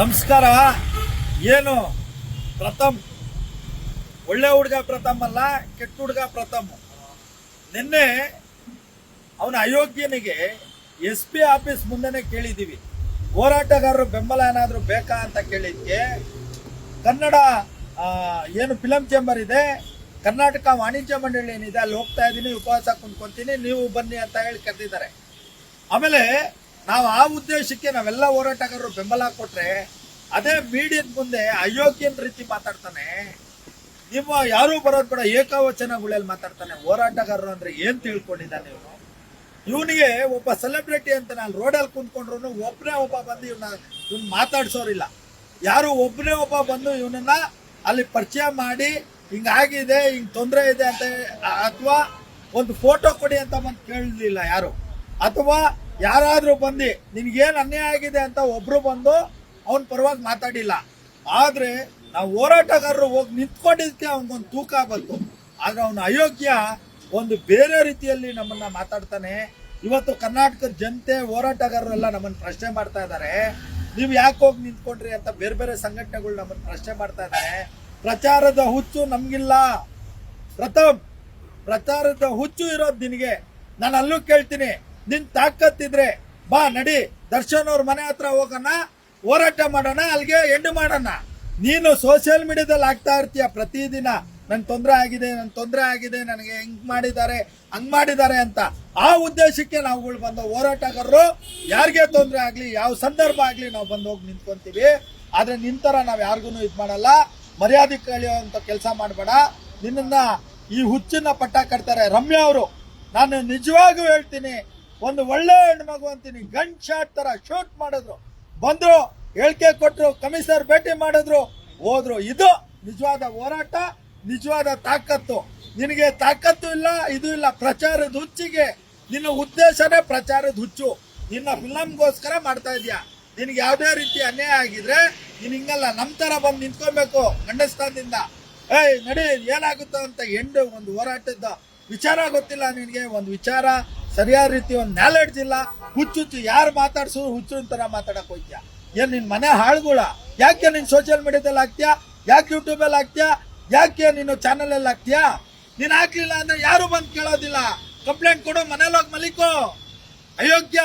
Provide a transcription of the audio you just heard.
ನಮಸ್ಕಾರ. ಏನು ಪ್ರಥಮ್? ಒಳ್ಳೆ ಹುಡುಗ ಪ್ರಥಮ್ ಅಲ್ಲ, ಕೆಟ್ಟ ಹುಡುಗ ಪ್ರಥಮ್. ನಿನ್ನೆ ಅವನ ಅಯೋಗ್ಯನಿಗೆ ಎಸ್ ಪಿ ಆಫೀಸ್ ಮುಂದೆನೆ ಕೇಳಿದ್ದೀವಿ ಹೋರಾಟಗಾರರು ಬೆಂಬಲ ಏನಾದರೂ ಬೇಕಾ ಅಂತ ಕೇಳಿದ್ಕೆ ಕನ್ನಡ ಏನು ಫಿಲಂ ಚೇಂಬರ್ ಇದೆ ಕರ್ನಾಟಕ ವಾಣಿಜ್ಯ ಮಂಡಳಿ ಏನಿದೆ, ಅಲ್ಲಿ ಹೋಗ್ತಾ ಇದ್ದೀನಿ ಉಪವಾಸ ಕುಂತ್ಕೊಂತೀನಿ, ನೀವು ಬನ್ನಿ ಅಂತ ಹೇಳಿ ಕರೆದಿದ್ದಾರೆ. ಆಮೇಲೆ ನಾವು ಆ ಉದ್ದೇಶಕ್ಕೆ ನಾವೆಲ್ಲ ಹೋರಾಟಗಾರರು ಬೆಂಬಲ ಕೊಟ್ಟರೆ ಅದೇ ಮೀಡಿಯದ ಮುಂದೆ ಅಯೋಗ್ಯನ ರೀತಿ ಮಾತಾಡ್ತಾನೆ. ನಿಮ್ಮ ಯಾರೂ ಬರೋದು ಕೂಡ ಏಕವಚನಗಳಲ್ಲಿ ಮಾತಾಡ್ತಾನೆ. ಹೋರಾಟಗಾರರು ಅಂದ್ರೆ ಏನು ತಿಳ್ಕೊಂಡಿದ್ದಾನೆ ಇವನು ಇವನಿಗೆ ಒಬ್ಬ ಸೆಲೆಬ್ರಿಟಿ ಅಂತ ನಾನು ರೋಡಲ್ಲಿ ಕುಂತ್ಕೊಂಡ್ರು ಒಬ್ಬನೇ ಒಬ್ಬ ಬಂದು ಇವನ್ನ ಇವ್ನ ಮಾತಾಡ್ಸೋರಿಲ್ಲ. ಯಾರು ಒಬ್ಬನೇ ಒಬ್ಬ ಬಂದು ಇವನನ್ನ ಅಲ್ಲಿ ಪರಿಚಯ ಮಾಡಿ ಹಿಂಗಾಗಿದೆ ಹಿಂಗ್ ತೊಂದರೆ ಇದೆ ಅಂತ ಅಥವಾ ಒಂದು ಫೋಟೋ ಕೊಡಿ ಅಂತ ಬಂದು ಕೇಳಲಿಲ್ಲ ಯಾರು? ಅಥವಾ ಯಾರಾದರೂ ಬಂದು ನಿನಗೇನು ಅನ್ಯಾಯ ಆಗಿದೆ ಅಂತ ಒಬ್ರು ಬಂದು ಅವನ ಪರವಾಗಿ ಮಾತಾಡಿಲ್ಲ. ಆದರೆ ನಾವು ಹೋರಾಟಗಾರರು ಹೋಗಿ ನಿಂತ್ಕೊಂಡಿದ್ದಕ್ಕೆ ಅವನಿಗೊಂದು ತೂಕ ಬಂತು. ಆದರೆ ಅವನ ಅಯೋಗ್ಯ ಒಂದು ಬೇರೆ ರೀತಿಯಲ್ಲಿ ನಮ್ಮನ್ನ ಮಾತಾಡ್ತಾನೆ. ಇವತ್ತು ಕರ್ನಾಟಕದ ಜನತೆ, ಹೋರಾಟಗಾರರೆಲ್ಲ ನಮ್ಮನ್ನ ಪ್ರಶ್ನೆ ಮಾಡ್ತಾ ಇದ್ದಾರೆ ನೀವು ಯಾಕೆ ಹೋಗಿ ನಿಂತ್ಕೊಂಡ್ರಿ ಅಂತ ಬೇರೆ ಬೇರೆ ಸಂಘಟನೆಗಳು ನಮ್ಮನ್ನ ಪ್ರಶ್ನೆ ಮಾಡ್ತಾ ಇದ್ದಾರೆ ಪ್ರಚಾರದ ಹುಚ್ಚು ನಮಗಿಲ್ಲ. ಪ್ರಥಮ್, ಪ್ರಚಾರದ ಹುಚ್ಚು ಇರೋದು ನಿನಗೆ. ನಾನು ಅಲ್ಲೂ ಕೇಳ್ತೀನಿ, ನಿನ್ ತಾಕತ್ತಿದ್ರೆ ಬಾ ನಡಿ, ದರ್ಶನ್ ಅವ್ರ ಮನೆ ಹತ್ರ ಹೋಗೋಣ, ಹೋರಾಟ ಮಾಡೋಣ ಅಲ್ಲಿಗೆ ಎಂಡು ಮಾಡೋಣ. ನೀನು ಸೋಷಿಯಲ್ ಮೀಡಿಯಾದಲ್ಲಿ ಆಗ್ತಾ ಇರ್ತೀಯ ಪ್ರತಿದಿನ. ನನ್ ತೊಂದರೆ ಆಗಿದೆ, ನನ್ ತೊಂದರೆ ಆಗಿದೆ, ನನಗೆ ಹೆಂಗ್ ಮಾಡಿದ್ದಾರೆ, ಹಂಗ್ ಮಾಡಿದ್ದಾರೆ ಅಂತ. ಆ ಉದ್ದೇಶಕ್ಕೆ ನಾವುಗಳು ಬಂದ ಹೋರಾಟಗಾರರು, ಯಾರಿಗೆ ತೊಂದರೆ ಆಗಲಿ, ಯಾವ ಸಂದರ್ಭ ಆಗಲಿ ನಾವು ಬಂದು ಹೋಗಿ ನಿಂತ್ಕೊಂತೀವಿ. ಆದರೆ ನಿಂತರ ನಾವು ಯಾರಿಗೂ ಇದು ಮಾಡಲ್ಲ. ಮರ್ಯಾದೆ ಕಳೆಯುವಂಥ ಕೆಲಸ ಮಾಡಬೇಡ. ನಿನ್ನ ಈ ಹುಚ್ಚನ್ನ ಪಟ್ಟ ಕಟ್ತಾರೆ. ರಮ್ಯಾ ಅವರು. ನಾನು ನಿಜವಾಗೂ ಹೇಳ್ತೀನಿ, ಒಂದು ಒಳ್ಳೆ ಹೆಣ್ಮಗು ಅಂತೀನಿ. ಗನ್ ಶಾಟ್ ತರ ಶೂಟ್ ಮಾಡಿದ್ರು. ಬಂದ್ರು, ಹೇಳಿಕೆ ಕೊಟ್ಟರು ಕಮಿಷನರ್ ಭೇಟಿ ಮಾಡಿದ್ರು, ಹೋದ್ರು. ಇದು ನಿಜವಾದ ಹೋರಾಟ, ನಿಜವಾದ ತಾಕತ್ತು. ನಿನಗೆ ತಾಕತ್ತು ಇಲ್ಲ, ಇದು ಇಲ್ಲ. ಪ್ರಚಾರದ ಹುಚ್ಚಿಗೆ. ನಿನ್ನ ಉದ್ದೇಶನೇ ಪ್ರಚಾರದ ಹುಚ್ಚು. ನಿನ್ನ ಫಿಲಮ್ಗೋಸ್ಕರ ಮಾಡ್ತಾ ಇದೀಯ. ನಿನಗೆ ಯಾವುದೇ ರೀತಿ ಅನ್ಯಾಯ ಆಗಿದ್ರೆ ನೀನ್ ಹಿಂಗಲ್ಲ ನಮ್ ತರ ಬಂದು ನಿಂತ್ಕೊಬೇಕು ಗಂಡಸ್ಥಾನದಿಂದ ಏಯ್, ನಡಿ, ಏನಾಗುತ್ತೋ ಅಂತ ಎಂಡು ಒಂದು ಹೋರಾಟದ ವಿಚಾರ ಗೊತ್ತಿಲ್ಲ ನಿನಗೆ. ಒಂದು ವಿಚಾರ, ಸರಿಯಾದ ರೀತಿ ಒಂದು ನಾಲೆಡ್ಜ್ ಇಲ್ಲ ಹುಚ್ಚುಚ್ಚು ಯಾರು ಮಾತಾಡ್ಸು ಹುಚ್ಚು ತರ ಮಾತಾಡಕ್ ಹೋಗ್ತೀಯ? ಏನ್ ನಿನ್ ಮನೆ ಹಾಳುಗಳ? ಯಾಕೆ ನೀನ್ ಸೋಷಿಯಲ್ ಮೀಡಿಯಾದಲ್ಲಿ ಹಾಕ್ತೀಯಾ? ಯಾಕೆ ಯೂಟ್ಯೂಬಲ್ಲಿ ಹಾಕ್ತೀಯಾ? ಯಾಕೆ ನೀನು ಚಾನಲ್ ಅಲ್ಲಿ ಹಾಕ್ತೀಯಾ? ನೀನ್ ಹಾಕ್ಲಿಲ್ಲ ಅಂದ್ರೆ ಯಾರು ಬಂದು ಕೇಳೋದಿಲ್ಲ? ಕಂಪ್ಲೇಂಟ್ ಕೊಡು, ಮನೇಲಿ ಹೋಗಿ ಮಲಿಕೋ. ಅಯೋಗ್ಯ.